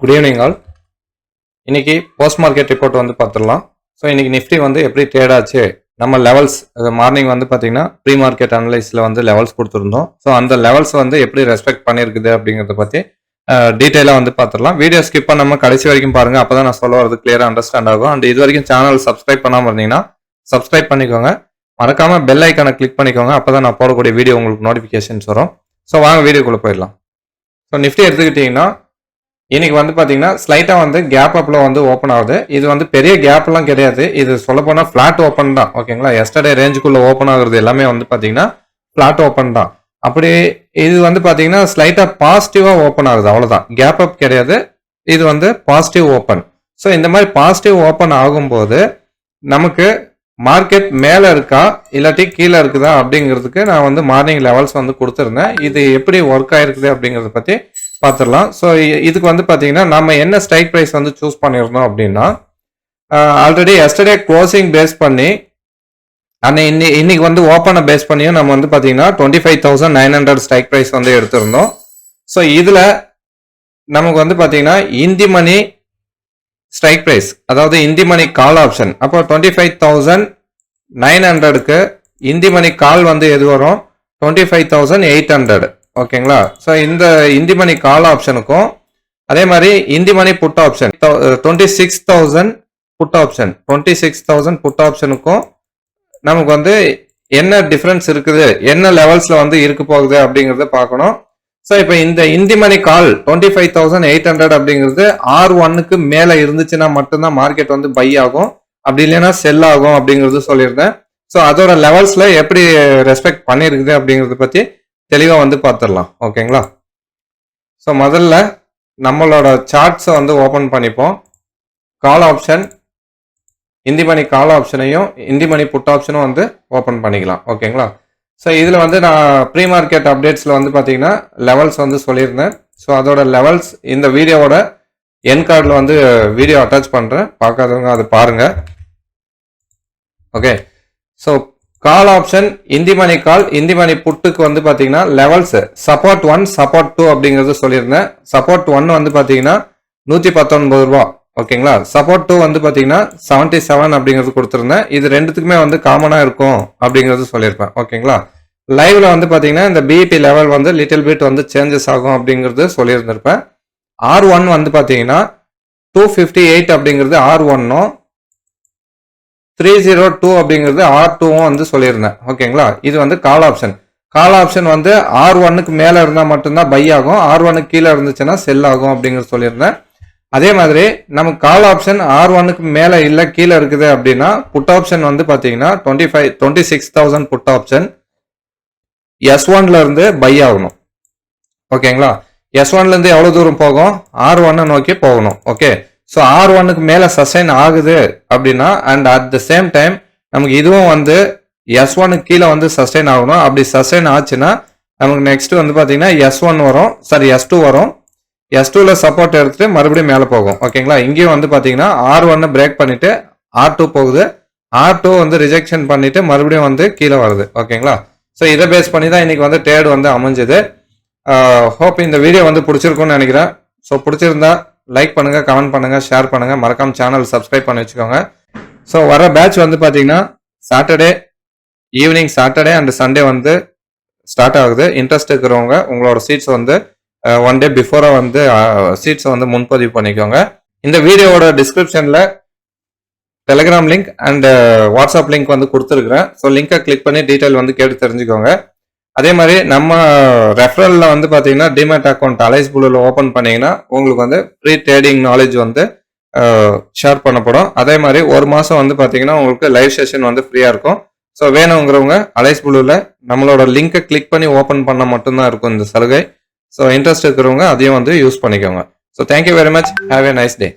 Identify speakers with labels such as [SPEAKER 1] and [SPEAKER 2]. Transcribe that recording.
[SPEAKER 1] Good evening all இன்னைக்கு post market report வந்து பார்த்துடலாம். ஸோ இன்னைக்கு நிஃப்டி வந்து எப்படி ட்ரேட் ஆச்சு நம்ம லெவல்ஸ் மார்னிங் வந்து பார்த்தீங்கன்னா ப்ரீ மார்க்கெட் அனலைஸில் வந்து லெவல்ஸ் கொடுத்துருந்தோம். ஸோ அந்த லெவல்ஸ் வந்து எப்படி ரெஸ்பெக்ட் பண்ணியிருக்குது அப்படிங்கிறத பற்றி டீட்டெயிலாக வந்து பார்த்துடலாம். வீடியோ ஸ்கிப் பண்ணாமல் கடைசி வரைக்கும் பாருங்கள் அப்போ தான் நான் சொல்ல வரது கிளியராக அண்டர்ஸ்டாண்ட் ஆகும். அண்ட் இது வரைக்கும் சேனல் சப்ஸ்கிரைப் பண்ணாமல் இருந்தீங்கன்னா சப்ஸ்கிரைப் பண்ணிக்கோங்க. மறக்காமல் பெல் ஐக்கானை கிளிக் பண்ணிக்கோங்க. அப்போ தான் நான் போடக்கூடிய வீடியோ உங்களுக்கு நோட்டிஃபிகேஷன்ஸ் வரும். ஸோ வாங்க வீடியோக்குள்ளே போயிடலாம். ஸோ நிஃப்டி எடுத்துக்கிட்டிங்கன்னா இன்னைக்கு வந்து பார்த்தீங்கன்னா ஸ்லைட்டாக வந்து கேப் அப்பில் வந்து ஓப்பன் ஆகுது. இது வந்து பெரிய கேப்லாம் கிடையாது. இது சொல்ல போனால் ஃப்ளாட் ஓப்பன் தான். ஓகேங்களா? எஸ்டர்டே ரேஞ்சுக்குள்ளே ஓப்பன் ஆகுறது எல்லாமே வந்து பார்த்தீங்கன்னா ஃப்ளாட் ஓப்பன் தான். அப்படி இது வந்து பார்த்தீங்கன்னா ஸ்லைட்டாக பாசிட்டிவாக ஓப்பன் ஆகுது. அவ்வளோதான் கேப் அப் கிடையாது. இது வந்து பாசிட்டிவ் ஓப்பன் ஸோ இந்த மாதிரி பாசிட்டிவ் ஓப்பன் ஆகும்போது நமக்கு மார்க்கெட் மேலே இருக்கா? இல்லாட்டி கீழே இருக்குதா? அப்படிங்கிறதுக்கு நான் வந்து மார்னிங் லெவல்ஸ் வந்து கொடுத்துருந்தேன். இது எப்படி ஒர்க் ஆயிருக்குது அப்படிங்கிறத பற்றி பார்த்துடலாம் ஸோ இதுக்கு வந்து பார்த்தீங்கன்னா நம்ம என்ன ஸ்ட்ரைக் ப்ரைஸ் வந்து சூஸ் பண்ணியிருந்தோம் அப்படின்னா ஆல்ரெடி எஸ்டர்டே க்ளோசிங் பேஸ் பண்ணி ஆனால் இன்னி இன்னைக்கு வந்து ஓப்பனை பேஸ் பண்ணியும் நம்ம வந்து பார்த்தீங்கன்னா twenty five thousand nine hundred strike price வந்து எடுத்திருந்தோம். ஸோ இதில் நமக்கு வந்து பார்த்தீங்கன்னா இந்தி மணி ஸ்ட்ரைக் ப்ரைஸ் அதாவது in the money call option அப்போ டுவெண்ட்டி ஃபைவ் தௌசண்ட் நைன் ஹண்ட்ரடுக்கு இந்தி மணி கால் வந்து எது வரும்? Twenty five thousand eight hundred ஓகேங்களா? ஸோ இந்த இந்தி மணி கால் ஆப்ஷனுக்கும் அதே மாதிரி in the money put option twenty six thousand put option twenty six thousand put ஆப்ஷனுக்கும் நமக்கு வந்து என்ன டிஃப்ரென்ஸ் இருக்குது? என்ன லெவல்ஸில் வந்து இருக்க போகுது அப்படிங்கிறத பார்க்கணும். ஸோ இப்போ இந்த in the money call twenty five thousand eight hundred அப்படிங்கிறது ஆர் ஒன்னுக்கு மேலே இருந்துச்சுன்னா மட்டும்தான் மார்க்கெட் வந்து பை ஆகும். அப்படி இல்லைன்னா செல் ஆகும் அப்படிங்கிறது சொல்லியிருந்தேன். ஸோ அதோட லெவல்ஸில் எப்படி ரெஸ்பெக்ட் பண்ணியிருக்குது அப்படிங்கிறத பற்றி தெளிவாக வந்து பார்த்துடலாம் ஓகேங்களா ஸோ முதல்ல நம்மளோட சார்ட்ஸை வந்து ஓப்பன் பண்ணிப்போம். Call option in the money call ஆப்ஷனையும் in the money put ஆப்ஷனும் வந்து ஓப்பன் பண்ணிக்கலாம். ஓகேங்களா ஸோ இதில் வந்து நான் ப்ரீ மார்க்கெட் அப்டேட்ஸில் வந்து பார்த்தீங்கன்னா லெவல்ஸ் வந்து சொல்லியிருந்தேன். ஸோ அதோட லெவல்ஸ் இந்த வீடியோவோட என் கார்டில் வந்து வீடியோ அட்டாச் பண்ணுறேன் பார்க்காதவங்க அது பாருங்கள் okay so call option in the money call in the money புட்டுக்கு வந்து பார்த்தீங்கன்னா levels support one support two அப்படிங்கிறது சொல்லியிருந்தேன். சப்போர்ட் ஒன் வந்து பார்த்தீங்கன்னா நூற்றி பத்தொன்பது ரூபா. ஓகேங்களா? சப்போர்ட் டூ வந்து பார்த்தீங்கன்னா செவன்ட்டி செவன் அப்படிங்கிறது கொடுத்துருந்தேன். இது ரெண்டுத்துக்குமே வந்து காமனாக இருக்கும் அப்படிங்கிறது சொல்லியிருப்பேன். ஓகேங்களா? லைவ்ல வந்து பார்த்தீங்கன்னா இந்த பிஇபி லெவல் வந்து லிட்டில் பிட் வந்து சேஞ்சஸ் ஆகும் அப்படிங்கிறது சொல்லியிருந்திருப்பேன். ஆர் ஒன் வந்து பார்த்தீங்கன்னா டூ ஃபிஃப்டி எயிட் அப்படிங்கிறது ஆர் ஒன்னும் த்ரீ ஜீரோ டூ அப்படிங்கிறது ஆர் டூவும் வந்து சொல்லியிருந்தேன். ஓகேங்களா? இது வந்து கால் ஆப்ஷன் கால் ஆப்ஷன் வந்து ஆர் ஒன்னுக்கு மேலே இருந்தால் மட்டும்தான் பை ஆகும். ஆர் ஒன்னுக்கு கீழே இருந்துச்சுன்னா செல் ஆகும் அப்படிங்கிறது சொல்லியிருந்தேன். அதே மாதிரி நமக்கு கால் ஆப்ஷன் ஆர் ஒன்னுக்கு மேலே இல்லை கீழே இருக்குது அப்படின்னா புட் ஆப்ஷன் வந்து பார்த்தீங்கன்னா twenty five twenty six thousand put option S ஒன்ல இருந்து பை ஆகணும். ஓகேங்களா எஸ் ஒன்லேருந்து எவ்வளோ தூரம் போகும்? ஆர் ஒன்னை நோக்கி போகணும். ஓகே ஸோ ஆர் ஒன்னுக்கு மேலே சஸ்டைன் ஆகுது அப்படின்னா and at the same time நமக்கு இதுவும் வந்து எஸ் ஒனுக்கு கீழே வந்து சஸ்டைன் ஆகணும். அப்படி சஸ்டைன் ஆச்சுன்னா நமக்கு நெக்ஸ்ட் வந்து பார்த்தீங்கன்னா எஸ் ஒன் வரும். சாரி எஸ் டூ வரும். எஸ் டூவில் சப்போர்ட் எடுத்துட்டு மறுபடியும் மேலே போகும். ஓகேங்களா இங்கேயும் வந்து பார்த்தீங்கன்னா ஆர் ஒன்று பிரேக் பண்ணிவிட்டு ஆர் டூ போகுது. ஆர் டூ வந்து ரிஜெக்ஷன் பண்ணிவிட்டு மறுபடியும் வந்து கீழே வருது. ஓகேங்களா ஸோ இதை பேஸ் பண்ணி தான் இன்றைக்கி வந்து ட்ரேட் வந்து அமைஞ்சது. ஹோப் uh, இந்த வீடியோ வந்து பிடிச்சிருக்குன்னு நினைக்கிறேன். ஸோ பிடிச்சிருந்தா லைக் பண்ணுங்கள் கமெண்ட் பண்ணுங்கள் ஷேர் பண்ணுங்கள் மறக்காம சேனல் சப்ஸ்கிரைப் பண்ணி வச்சுக்கோங்க. ஸோ வர பேட்ச் வந்து பார்த்தீங்கன்னா Saturday evening Saturday and Sunday வந்து ஸ்டார்ட் ஆகுது. இன்ட்ரெஸ்ட் இருக்கிறவங்க உங்களோட சீட்ஸ் வந்து ஒன் டே பிஃபோராக வந்து சீட்ஸை வந்து முன்பதிவு பண்ணிக்கோங்க. இந்த வீடியோவோட டிஸ்கிரிப்ஷனில் Telegram link and WhatsApp link வந்து கொடுத்துருக்குறேன். ஸோ லிங்கை கிளிக் பண்ணி டீட்டெயில் வந்து கேட்டு தெரிஞ்சுக்கோங்க. அதே மாதிரி நம்ம ரெஃபரலில் வந்து பார்த்தீங்கன்னா டிமேட் அக்கௌண்ட் அலைஸ் புல்லில் ஓப்பன் பண்ணிங்கன்னா உங்களுக்கு வந்து ஃப்ரீ ட்ரேடிங் நாலேஜ் வந்து ஷேர் பண்ணப்படும். அதே மாதிரி ஒரு மாதம் வந்து பார்த்தீங்கன்னா உங்களுக்கு லைவ் செஷன் வந்து ஃப்ரீயாக இருக்கும். ஸோ வேணுங்கிறவங்க அலைஸ் புல்லில் நம்மளோட லிங்கை கிளிக் பண்ணி ஓப்பன் பண்ண மட்டும்தான் இருக்கும் இந்த சலுகை. ஸோ இன்ட்ரெஸ்ட் இருக்கிறவங்க அதையும் வந்து யூஸ் பண்ணிக்கோங்க. So thank you very much have a nice day